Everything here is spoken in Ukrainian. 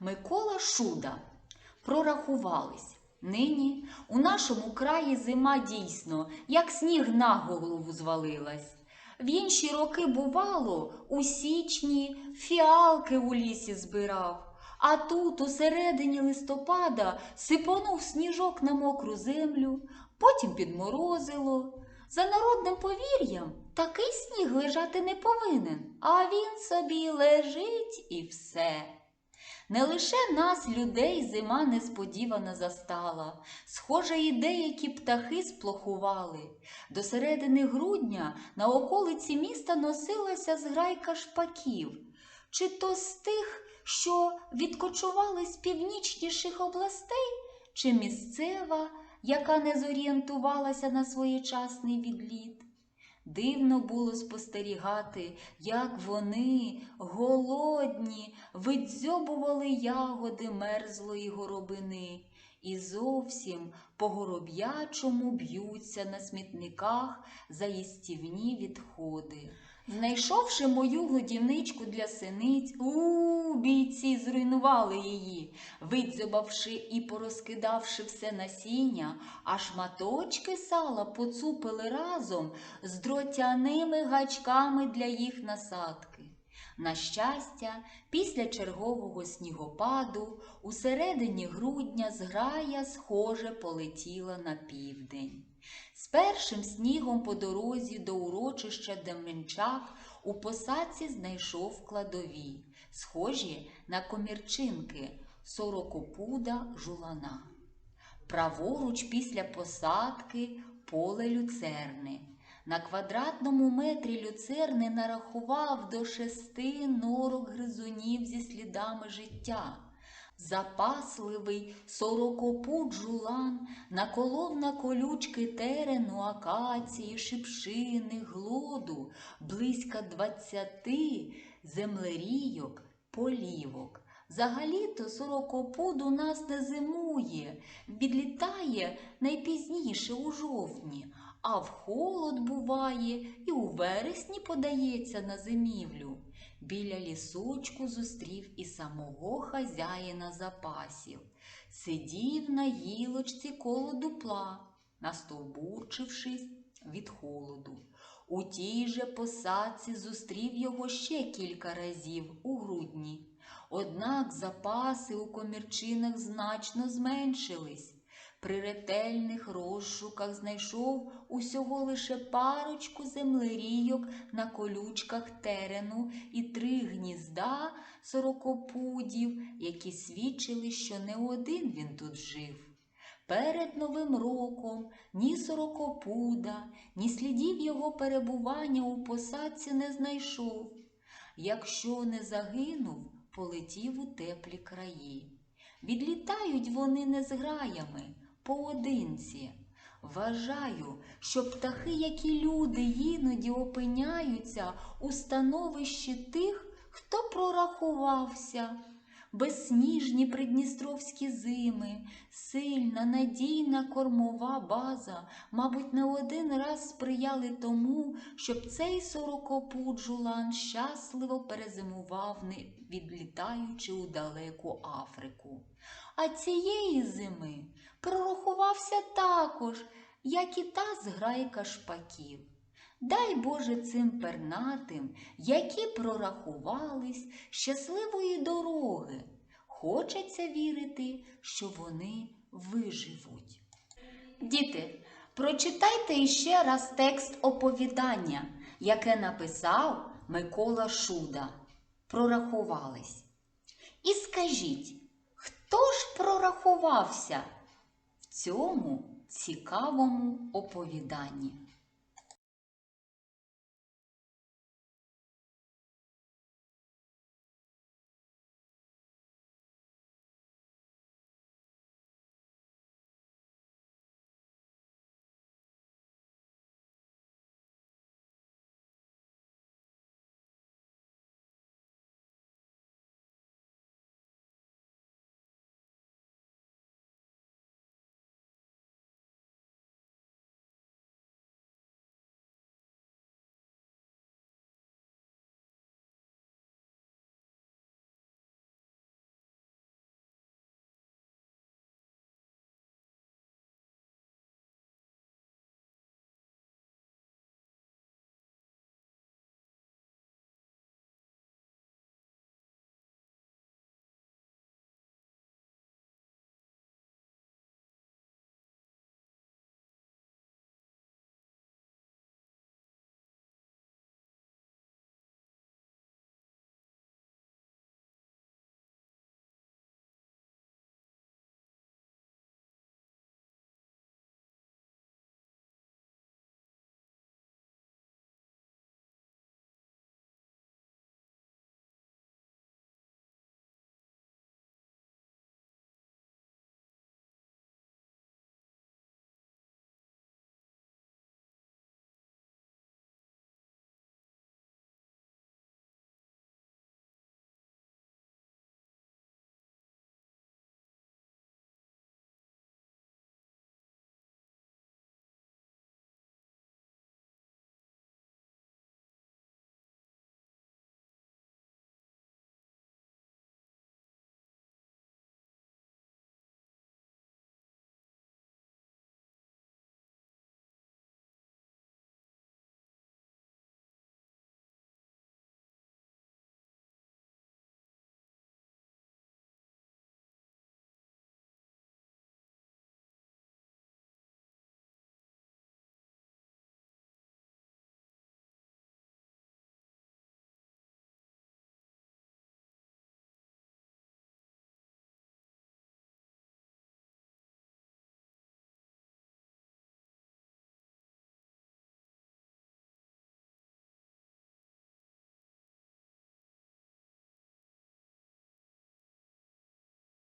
Микола Шуда. Прорахувались. Нині у нашому краї зима дійсно, як сніг на голову звалилась. В інші роки, бувало, у січні фіалки у лісі збирав, а тут, у середині листопада, сипонув сніжок на мокру землю, потім підморозило. За народним повір'ям, такий сніг лежати не повинен, а він собі лежить і все. Не лише нас, людей, зима несподівано застала. Схоже, і деякі птахи сплохували. До середини грудня на околиці міста носилася зграйка шпаків, чи то з тих, що відкочували з північніших областей, чи місцева, яка не зорієнтувалася на своєчасний відліт. Дивно було спостерігати, як вони, голодні, видзьобували ягоди мерзлої горобини і зовсім по гороб'ячому б'ються на смітниках за їстівні відходи. Знайшовши мою годівничку для синиць, у бійці зруйнували її, видзьобавши і порозкидавши все насіння, а шматочки сала поцупили разом з дротяними гачками для їх насадки. На щастя, після чергового снігопаду у середині грудня зграя схоже полетіла на південь. З першим снігом по дорозі до урочища Деменчак у посадці знайшов кладові, схожі на комірчинки сорокопуда жулана. Праворуч після посадки поле люцерни. На квадратному метрі люцерни нарахував до шести норок гризунів зі слідами життя. Запасливий сорокопуд жулан наколов на колючки терену, акації, шипшини, глоду, близько двадцяти землерійок, полівок. Взагалі-то сорокопуд у нас не зимує, відлітає найпізніше у жовтні, а в холод буває і у вересні подається на зимівлю. Біля лісочку зустрів і самого хазяїна запасів. Сидів на гілочці коло дупла, настовбурчившись від холоду. У тій же посадці зустрів його ще кілька разів у грудні. Однак запаси у комірчинах значно зменшились. При ретельних розшуках знайшов усього лише парочку землерійок на колючках терену і три гнізда сорокопудів, які свідчили, що не один він тут жив. Перед Новим роком ні сорокопуда, ні слідів його перебування у посадці не знайшов. Якщо не загинув, полетів у теплі краї. Відлітають вони не з граями, поодинці. Вважаю, що птахи, які люди, іноді опиняються у становищі тих, хто прорахувався. Безсніжні придністровські зими, сильна, надійна кормова база, мабуть, не один раз сприяли тому, щоб цей сорокопуд жулан щасливо перезимував, не відлітаючи у далеку Африку. А цієї зими прорахувався також, як і та зграйка шпаків. Дай Боже цим пернатим, які прорахувались щасливої дороги. Хочеться вірити, що вони виживуть. Діти, прочитайте іще раз текст оповідання, яке написав Микола Шуда. Прорахувались. І скажіть, хто ж прорахувався в цьому цікавому оповіданні?